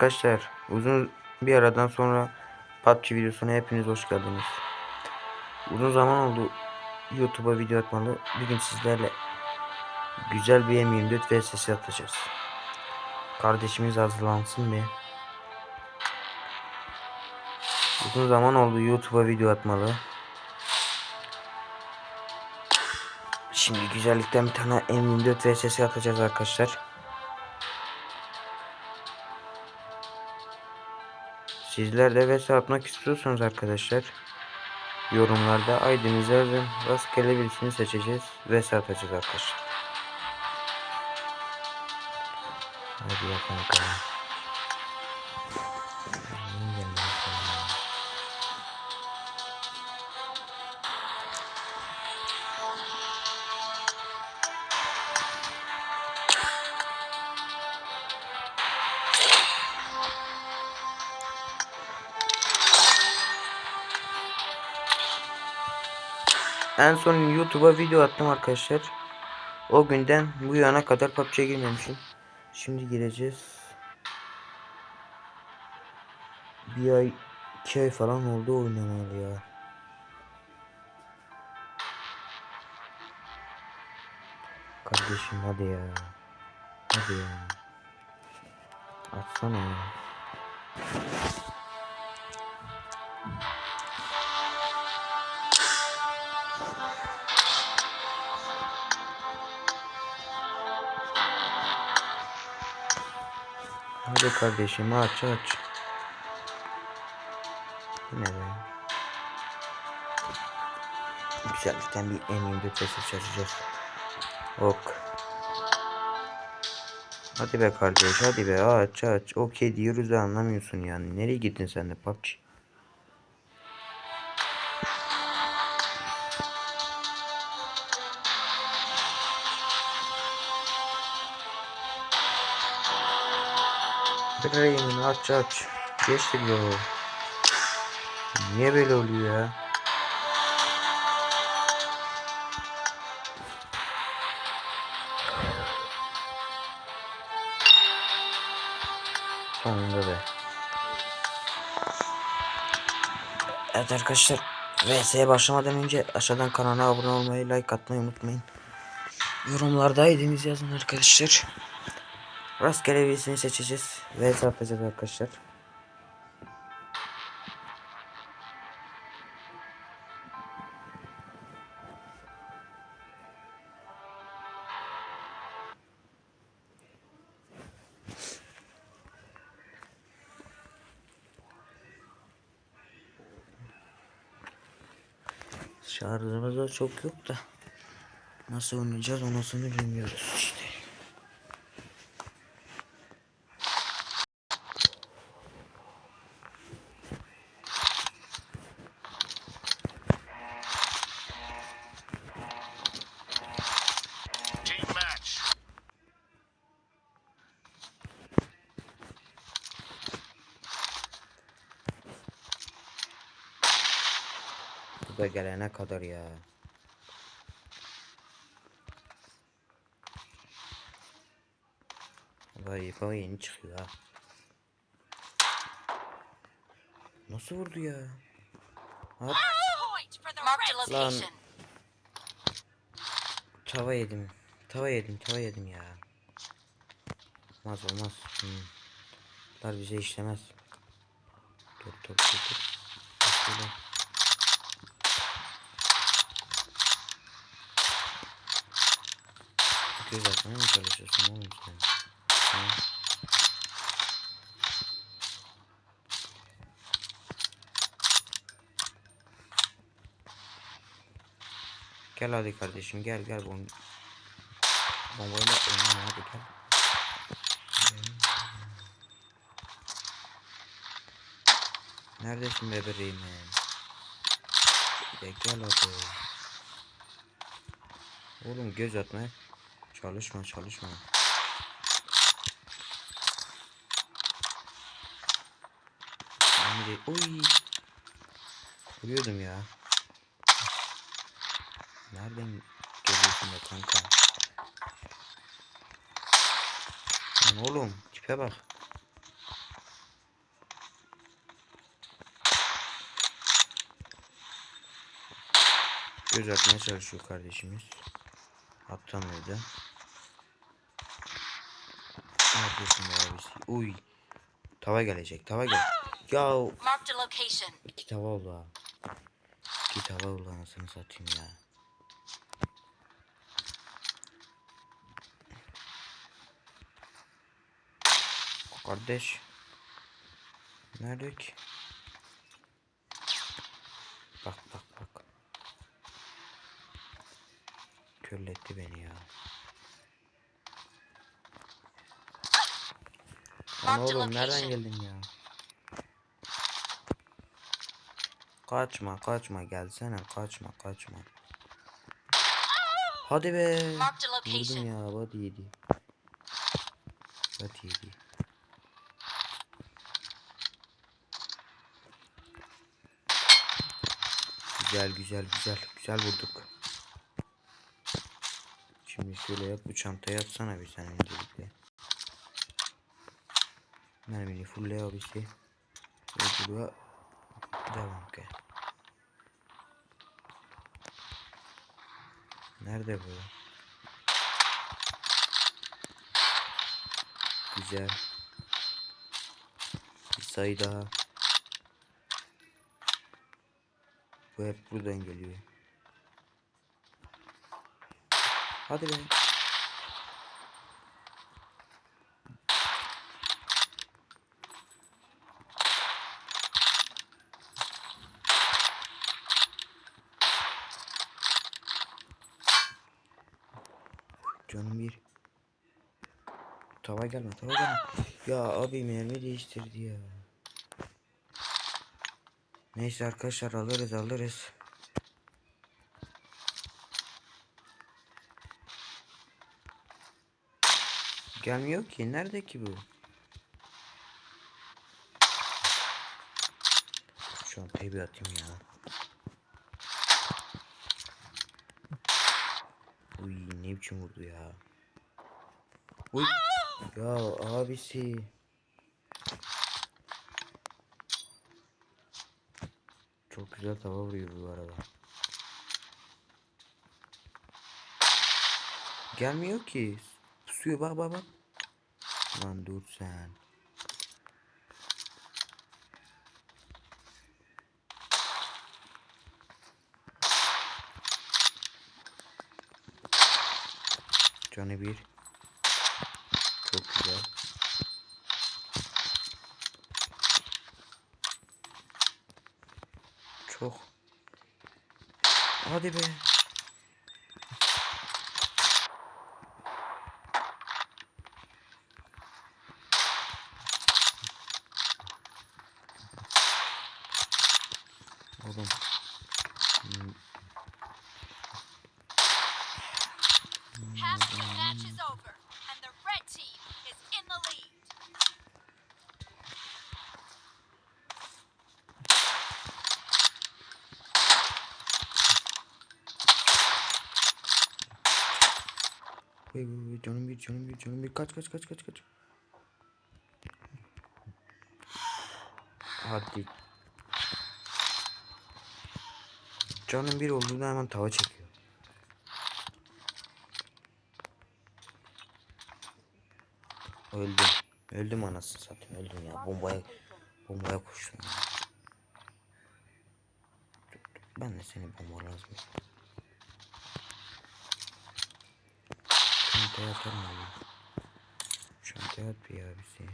Arkadaşlar uzun bir aradan sonra PUBG videosuna hepiniz hoş geldiniz. Uzun zaman oldu YouTube'a video atmalı. Bugün sizlerle güzel bir M24 VSS atacağız. Kardeşimiz hazırlansın bir. Uzun zaman oldu YouTube'a video atmalı. Şimdi güzellikten bir tane M24 VSS atacağız arkadaşlar. Sizler de vs atmak istiyorsanız arkadaşlar yorumlarda ID'nizi yazın. Rastgele birisini seçeceğiz. Vs atacağız arkadaşlar. Hadi ya kanka. En son YouTube'a video attım arkadaşlar. O günden bu yana kadar PUBG'ye girmemişim. Şimdi gireceğiz. Bir ay, iki ay falan oldu oynamalı ya. Kardeşim hadi ya. Hadi ya. Atsana ya. Hadi kardeşim aç aç. Ne be? Güzellikten bir M24 ses açacağız. Ok. Hadi be kardeş hadi be aç aç. Okey diyoruz da anlamıyorsun yani. Nereye gittin sen de PUBG? Breyin aç aç. Geçtir yo. Niye böyle oluyor ya? Sonunda be. Evet arkadaşlar. VS'ye başlamadan önce aşağıdan kanala abone olmayı, like atmayı unutmayın. Yorumlarda ID'nizi yazın arkadaşlar. Rastgele birisini seçeceğiz. VS atacağız arkadaşlar. Şarjımız da çok yok da. Nasıl oynayacağız onasını bilmiyoruz işte. Da gelene kadar ya. Vay vay yeni çıkıyor ha. Nasıl vurdu ya? Hop Lan. tava yedim. Tava yedim tava yedim ya. Olmaz olmaz. Hmm. Bunlar bize işlemez. Dur dur dur dur. Şöyle. Göz atmaya mı çalışıyorsun oğlum sen? Ha? Gel hadi kardeşim gel gel bom bombayla oynama hadi gel. Neredesin be bebeğim? Ya gel hadi. Oğlum göz atma. Çalışma çalışma. Şimdi oy. Vuruyordum ya. Nereden geliyorsun da kanka? Lan oğlum tipe bak. Göz atmaya çalışıyor kardeşimiz. Atlamıyordu yapıyorsun be abisi? Uy. Tava gelecek. Tava gel. Ya iki tava oldu ha. İki tava oldu anasını satayım ya. Kardeş. Nerede ki? Bak bak bak. Körletti beni ya. Lan oğlum nereden location. geldin ya? Kaçma kaçma gelsene kaçma kaçma. Hadi be. Vurdum ya body yedi. Body yedi. Güzel güzel güzel güzel vurduk. Şimdi şöyle yap bu çantaya atsana bir sen öncelikle. Mermini fulle abisi. Yolculuğa devam ki. Nerede bu? Güzel. Bir sayı daha. Bu hep buradan geliyor. Hadi be. Canım bir. Tava gelme, tava gelme. Ya abi mermi değiştirdi ya. Neyse arkadaşlar alırız alırız. Gelmiyor ki. Nerede ki bu? Şu an bir atayım ya. Uy ne biçim vurdu ya. Uy. Ya abisi. Çok güzel tava vuruyor bu arada. Gelmiyor ki. Pusuyor bak bak bak. Lan dur sen. Canı bir. Çok güzel. Çok. Hadi be. Oğlum. Vay vay vay canım bir canım bir canım bir kaç kaç kaç kaç kaç. Hadi. Canım bir olduğunda hemen tava çekiyor. Öldüm. Öldüm anasını satayım öldüm ya. Bombaya bombaya koştum ya. Ben de seni bombalamaz mıyım? Çantaya atarım abi. Çantaya at bir abisi.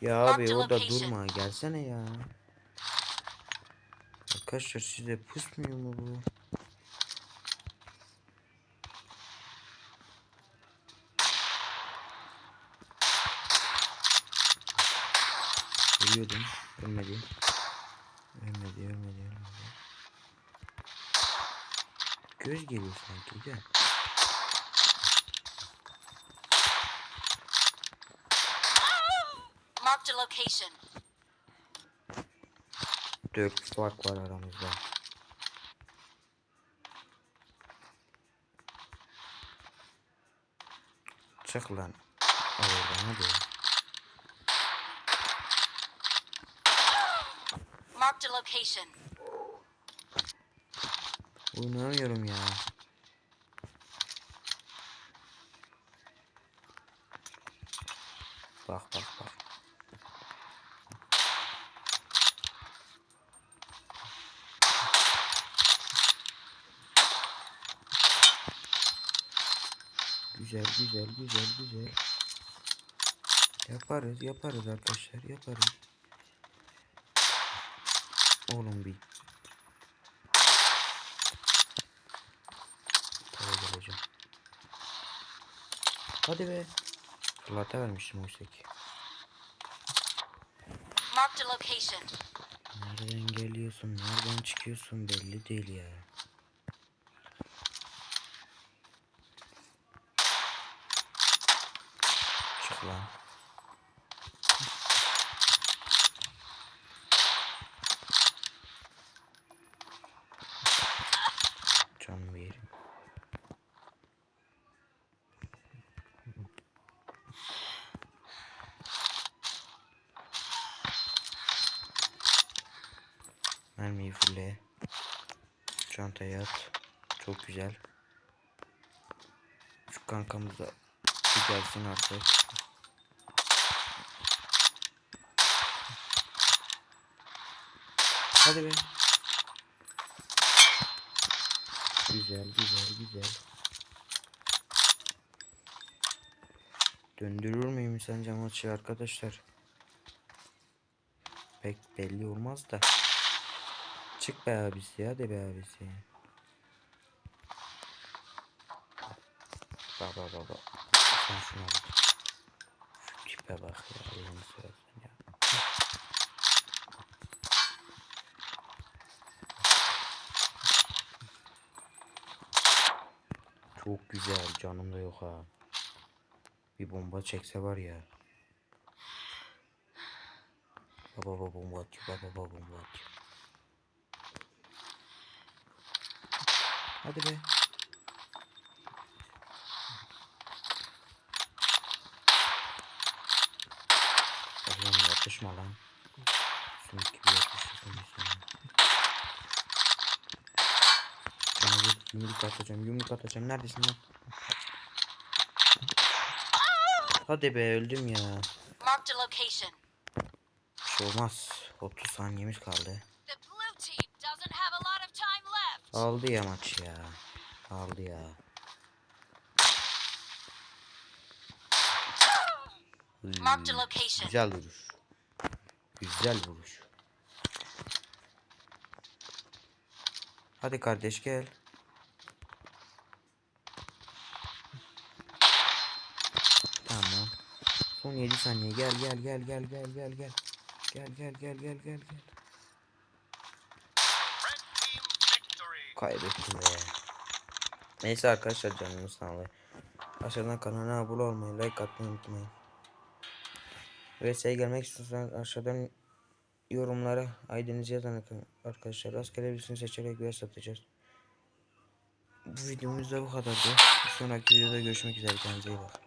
Ya abi orada durma gelsene ya. Arkadaşlar size pusmuyor mu bu? Ölüyordum. Ölmedi. Ölmedi, ölmedi, ölmedi. Göz geliyor sanki gel. Marked a location. Dört fark var aramızda. Çık lan. Oradan hadi. Marked a location. Oynamıyorum ya. Bak bak bak. Güzel güzel güzel güzel. Yaparız yaparız arkadaşlar yaparız. Oğlum bir geleceğim. Hadi be. Fırlata vermiştim oysa ki. Nereden geliyorsun? Nereden çıkıyorsun? Belli değil ya. Çık lan. Can bir. Mermiyi fulle. Çantaya at. Çok güzel. Şu kankamız da gelsin artık. Hadi be. Güzel güzel güzel. Döndürür müyüm sence maçı arkadaşlar? Pek belli olmaz da. Çık be abisi hadi be abisi. Baba baba. Sen şuna bak. Şu tipe bak ya Allah'ını seversen ya. Çok güzel canım da yok ha. Bir bomba çekse var ya. Baba baba bomba atıyor baba baba bomba atıyor. Hadi be. Oğlum yapışma lan. Sümük gibi yapışıyorsun üstüne. Sana bir yumruk atacağım, yumruk atacağım. Neredesin lan? Hadi be öldüm ya. Marked a location. Bir şey olmaz. 30 saniyemiz kaldı. Aldı ya maç ya. Aldı ya. Hmm, location. Güzel vuruş. Güzel vuruş. Hadi kardeş gel. Tamam. Son 7 saniye gel gel gel gel gel gel gel. Gel gel gel gel gel gel. Kaybettim be. Neyse arkadaşlar canınız sağlığı. Aşağıdan kanala abone olmayı, like atmayı unutmayın. VS'ye gelmek istiyorsanız aşağıdan yorumlara ID'nizi yazın arkadaşlar. Rastgele birisini seçerek VS atacağız. Bu videomuz da bu kadardı. Bir sonraki videoda görüşmek üzere. Kendinize iyi bakın.